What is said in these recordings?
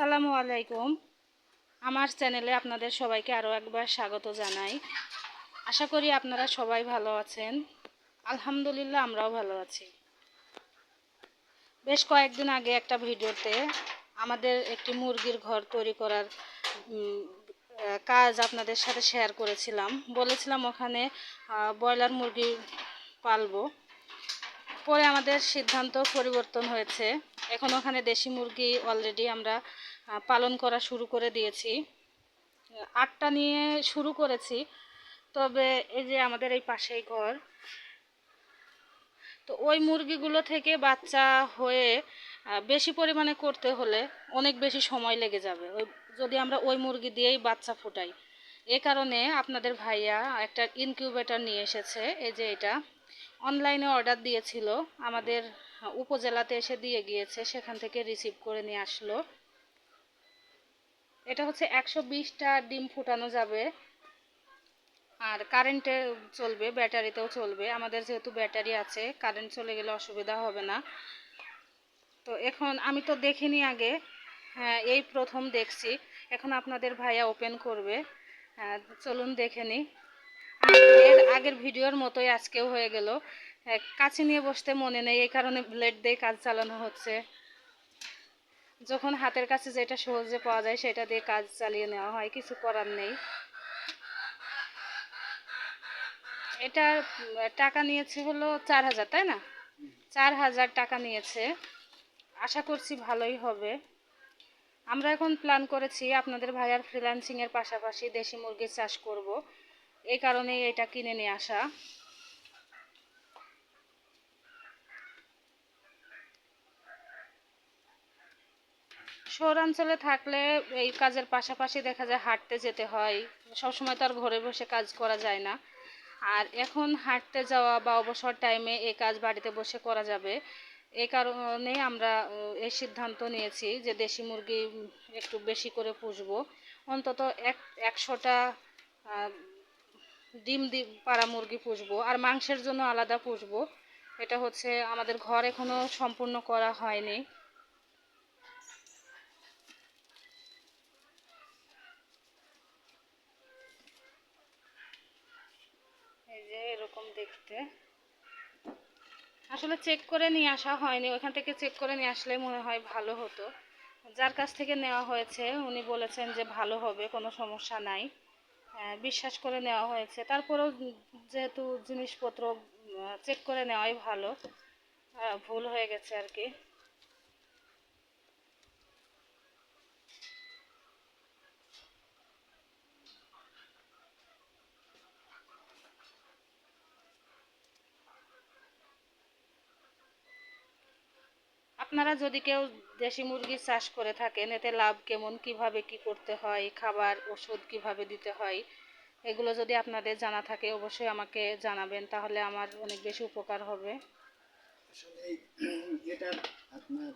আসসালামু আলাইকুম। আমার চ্যানেলে আপনাদের সবাইকে আরও একবার স্বাগত জানাই। আশা করি আপনারা সবাই ভালো আছেন। আলহামদুলিল্লাহ, আমরাও ভালো আছি। বেশ কয়েকদিন আগে একটা ভিডিওতে আমাদের একটি মুরগির ঘর তৈরি করার কাজ আপনাদের সাথে শেয়ার করেছিলাম। বলেছিলাম ওখানে ব্রয়লার মুরগি পালবো। পরে আমাদের সিদ্ধান্ত পরিবর্তন হয়েছে। এখন ওখানে দেশি মুরগি অলরেডি আমরা পালন করা শুরু করে দিয়েছি। আটটা নিয়ে শুরু করেছি। তবে এই যে আমাদের এই পাশেই ঘর, তো ওই মুরগিগুলো থেকে বাচ্চা হয়ে বেশি পরিমাণে করতে হলে অনেক বেশি সময় লেগে যাবে। ওই, যদি আমরা ওই মুরগি দিয়েই বাচ্চা ফুটাই। এ কারণে আপনাদের ভাইয়া একটা ইনকিউবেটর নিয়ে এসেছে। এই যে এটা। অনলাইনে অর্ডার দিয়েছিল। আমাদের উপজেলাতে এসে দিয়ে গিয়েছে। সেখান থেকে রিসিভ করে নিয়ে আসলো। এটা হচ্ছে একশো বিশটা ডিম ফুটানো যাবে। আর কারেন্টে চলবে ব্যাটারিতেও চলবে। আমাদের যেহেতু ব্যাটারি আছে কারেন্ট চলে গেলে অসুবিধা হবে না। তো এখন আমি তো দেখিনি আগে হ্যাঁ এই প্রথম দেখছি। এখন আপনাদের ভাইয়া ওপেন করবে। হ্যাঁ, চলুন দেখে নিই এর আগের ভিডিওর মতোই আজকেও হয়ে গেল। হ্যাঁ, কাছে নিয়ে বসতে মনে নেই এই কারণে ব্লেড দিয়ে কাজ চালানো হচ্ছে। যখন হাতের কাছে যেটা সহজে পাওয়া যায় সেটা দিয়ে কাজ চালিয়ে নেওয়া হয়, কিছু করার নেই। এটা, টাকা নিয়েছে হলো চার হাজার, তাই না? চার হাজার টাকা নিয়েছে। আশা করছি ভালোই হবে। আমরা এখন প্ল্যান করেছি আপনাদের ভাইয়ার ফ্রিল্যান্সিংয়ের পাশাপাশি দেশি মুরগির চাষ করব। এই কারণেই এটা কিনে নিয়ে আসা। শহরাঞ্চলে থাকলে এই কাজের পাশাপাশি দেখা যায় হাঁটতে যেতে হয়। সবসময় তো আর ঘরে বসে কাজ করা যায় না। আর এখন হাঁটতে যাওয়া বা অবসর টাইমে এই কাজ বাড়িতে বসে করা যাবে। এই কারণেই আমরা এই সিদ্ধান্ত নিয়েছি যে দেশি মুরগি একটু বেশি করে পুষবো। অন্তত এক, একশোটা ডিম দি, পাড়া মুরগি পুষবো। আর মাংসের জন্য আলাদা পুষবো। এটা হচ্ছে আমাদের ঘর এখনও সম্পূর্ণ করা হয়নি। যে এরকম দেখতে। আসলে চেক করে নিয়ে আসা হয়নি। ওখান থেকে চেক করে নিয়ে আসলে মনে হয় ভালো হতো। যার কাছ থেকে নেওয়া হয়েছে উনি বলেছেন যে ভালো হবে কোনো সমস্যা নাই। আহ, বিশ্বাস করে নেওয়া হয়েছে। তারপরেও যেহেতু জিনিসপত্র চেক করে নেওয়াই ভালো। ভুল হয়ে গেছে আর কি। আপনারা যদি কেউ দেশি মুরগির চাষ করে থাকেন এতে লাভ কেমন? কীভাবে কি করতে হয়? খাবার ওষুধ কীভাবে দিতে হয়? এগুলো যদি আপনাদের জানা থাকে অবশ্যই আমাকে জানাবেন তাহলে আমার অনেক বেশি উপকার হবে। আসলে এটা আপনার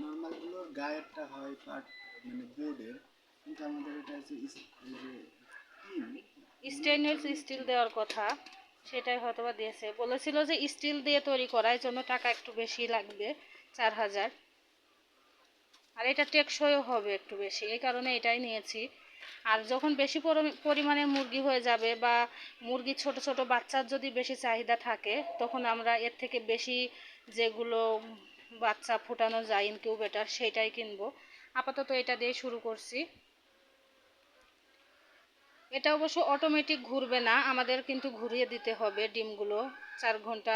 নর্মাল গায়েরটা হয় পাট মানে বোর্ডের কিন্তু আমাদের এটা হচ্ছে স্টিল দেওয়ার কথা। সেটাই হয়তো বা দিয়েছে। বলেছিল যে স্টিল দিয়ে তৈরি করা এই জন্য টাকা একটু বেশি লাগবে, চার হাজার। আর এটা টেকসইও হবে একটু বেশি, এই কারণে এটাই নিয়েছি। আর যখন বেশি পরিমাণে মুরগি হয়ে যাবে বা মুরগির ছোট ছোট বাচ্চার যদি বেশি চাহিদা থাকে, তখন আমরা এর থেকে বেশি যেগুলো বাচ্চা ফোটানো যায় ইনকিউবেটার সেটাই কিনবো। আপাতত এটা দিয়ে শুরু করছি। এটা অবশ্য অটোমেটিক ঘুরবে না আমাদের কিন্তু ঘুরিয়ে দিতে হবে ডিমগুলো চার ঘণ্টা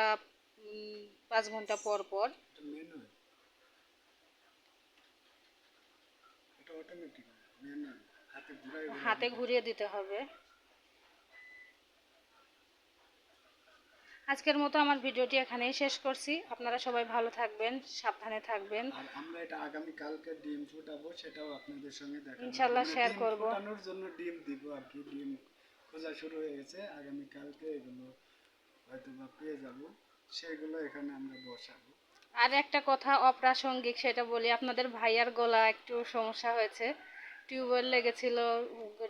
পাঁচ ঘণ্টা পর পর। হাতে ঘুরিয়ে দিতে হবে। আজকের মতো আমার ভিডিওটি এখানেই শেষ করছি। আপনারা সবাই ভালো থাকবেন সাবধানে থাকবেন। আর আমরা এটা আগামী কালকে ডিম ফুটাবো সেটাও আপনাদের সঙ্গে দেখাবো আমরা share করব। ফোটানোর জন্য ডিম দিব আর কি ডিম খোঁজা শুরু হয়ে গেছে। আগামী কালকে এগুলো হয়তো বা পেয়ে যাব সেগুলো এখানে আমরা বসাবো। আর একটা কথা অপ্রাসঙ্গিক সেটা বলি আপনাদের ভাইয়ার গলা একটু সমস্যা হয়েছে। টিউবওয়েল লেগেছিল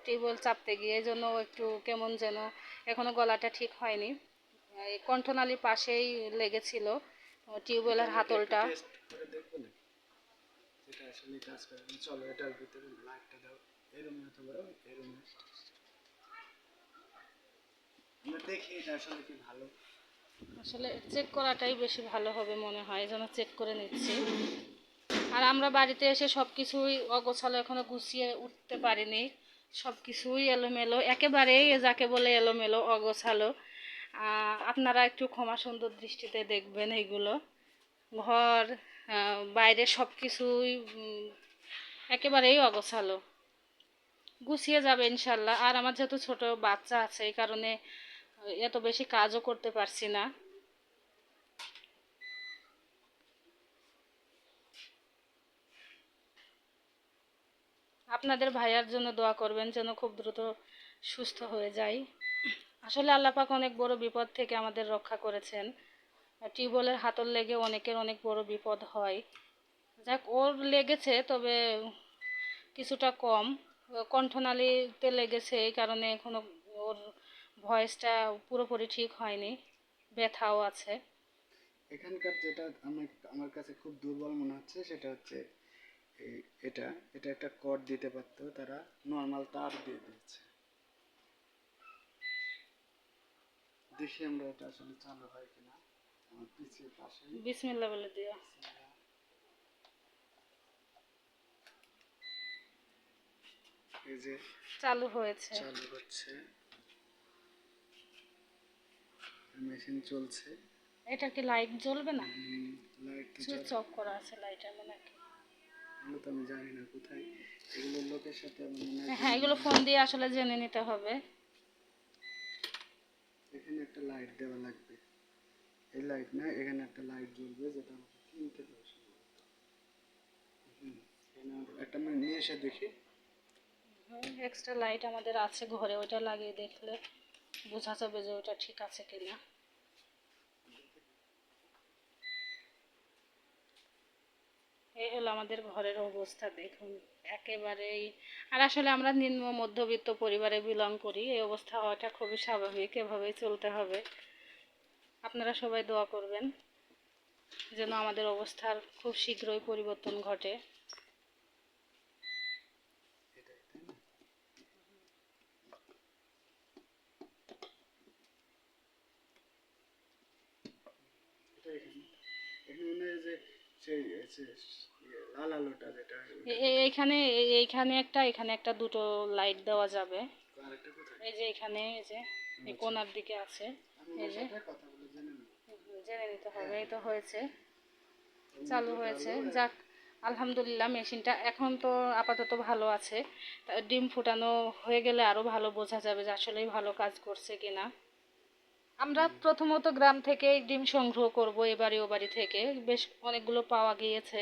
টিউবওয়েল চাপতে গিয়ে এই জন্য একটু কেমন যেন এখনও গলাটা ঠিক হয়নি। এই কণ্ঠনালীর পাশেই লেগেছিল টিউবওয়েলের হাতলটা। আসলে কাজ করে না। চলো এটার ভিতরে লাইটটা দাও। এরম অথবা এরম আমরা দেখি এটা আসলে কি ভালো। আসলে চেক করাটাই বেশি ভালো হবে মনে হয় যেন চেক করে নিচ্ছি। আর আমরা বাড়িতে এসে সব কিছুই অগোছালো এখনও গুছিয়ে উঠতে পারিনি। সব কিছুই এলোমেলো একেবারেই যাকে বলে এলোমেলো অগোছালো। আপনারা একটু ক্ষমা সুন্দর দৃষ্টিতে দেখবেন এইগুলো ঘর বাইরে সব কিছুই একেবারেই অগোছালো। গুছিয়ে যাবে ইনশাল্লাহ। আর আমার যেহেতু ছোট বাচ্চা আছে, এই কারণে এত বেশি কাজও করতে পারছি না। আপনাদের ভাইয়ার জন্য দোয়া করবেন যেন খুব দ্রুত সুস্থ হয়ে যায়। আসলে আল্লাপাক অনেক বড় বিপদ থেকে আমাদের রক্ষা করেছেন। টিউবওয়েলের হাতল লেগে অনেকের অনেক বড় বিপদ হয়। যাক, ওর লেগেছে, তবে কিছুটা কম। কণ্ঠনালীতে লেগেছে, এই কারণে এখনও ওর ভয়েসটা পুরোপুরি ঠিক হয়নি। ব্যথাও আছে। এখানকার যেটা আমার আমার কাছে খুব দুর্বল মনে হচ্ছে, সেটা হচ্ছে এটা এটা একটা কট দিতে পারতো, তারা নর্মাল তার দিয়ে দিয়েছে। দেখি আমরা এটা আসলে চালু হয় কিনা আমার পিছিয়ে পাশে বিসমিল্লা বলে দিও। এই যে চালু হয়েছে। চালু হচ্ছে। মেশিন চলছে। এটা কি লাইট জ্বলবে না? লাইট সুইচ অফ করা আছে লাইটের মনে হয় এগুলো তো আমি জানি না কোথায়। এগুলো লোকের সাথে হ্যাঁ এগুলো ফোন দিয়ে আসলে জেনে নিতে হবে। এখানে একটা লাইট দেওয়া লাগবে। এই লাইট না, এখানে একটা লাইট জ্বলবে যেটা আমাকে কিনতে হবে একটা মানে নিয়ে এসে দেখি। এক্সট্রা লাইট আমাদের আছে ঘরে ওটা লাগিয়ে দেখলে বোঝা যাবে যে ওটা ঠিক আছে কিনা। এই হলো আমাদের ঘরের অবস্থা, দেখুন, একেবারেই। আর আসলে আমরা নিম্ন মধ্যবিত্ত পরিবারে বিলং করি, এই অবস্থা হওয়াটা খুবই স্বাভাবিক, এভাবেই চলতে হবে। আপনারা সবাই দোয়া করবেন যেন আমাদের অবস্থার খুব শীঘ্রই পরিবর্তন ঘটে এটাই তাই না এটা এখানে এখানে মনে হয় যে সেই যে ইয়ে, লাল আলোটা যেটা এইখানে এইখানে একটা এখানে একটা দুটো লাইট দেওয়া যাবে। এই যে এখানে এই যে এই কোনার দিকে আছে। এই যে। জেনে নিতে হবে এই তো হয়েছে। চালু হয়েছে। যাক আলহামদুলিল্লাহ মেশিনটা এখন তো আপাতত ভালো আছে। ডিম ফুটানো হয়ে গেলে আরও ভালো বোঝা যাবে যে আসলেই ভালো কাজ করছে কিনা। আমরা প্রথমত গ্রাম থেকে ডিম সংগ্রহ করব এবারে ও বাড়ি থেকে। বেশ অনেকগুলো পাওয়া গিয়েছে।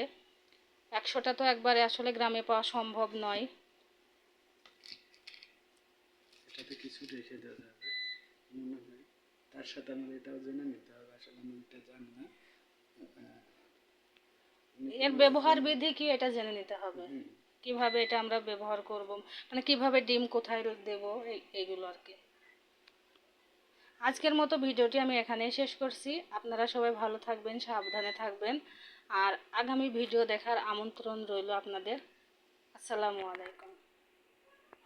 একশোটা তো একবারে আসলে গ্রামে পাওয়া সম্ভব নয়। এটাতে কিছু রেখে দেওয়া যাবে। মনে হয় তার সাথে আমার এটাও জেনে নিতে হবে আসলে আমি এটা জানি না। এর ব্যবহার বিধি কি এটা জেনে নিতে হবে। কীভাবে এটা আমরা ব্যবহার করব? মানে কীভাবে ডিম কোথায় দেব? এই এইগুলো আর কি। আজকের মতো ভিডিওটি আমি এখানেই শেষ করছি। আপনারা সবাই ভালো থাকবেন, সাবধানে থাকবেন। আর আগামী ভিডিও দেখার আমন্ত্রণ রইল আপনাদের। আসসালামু আলাইকুম।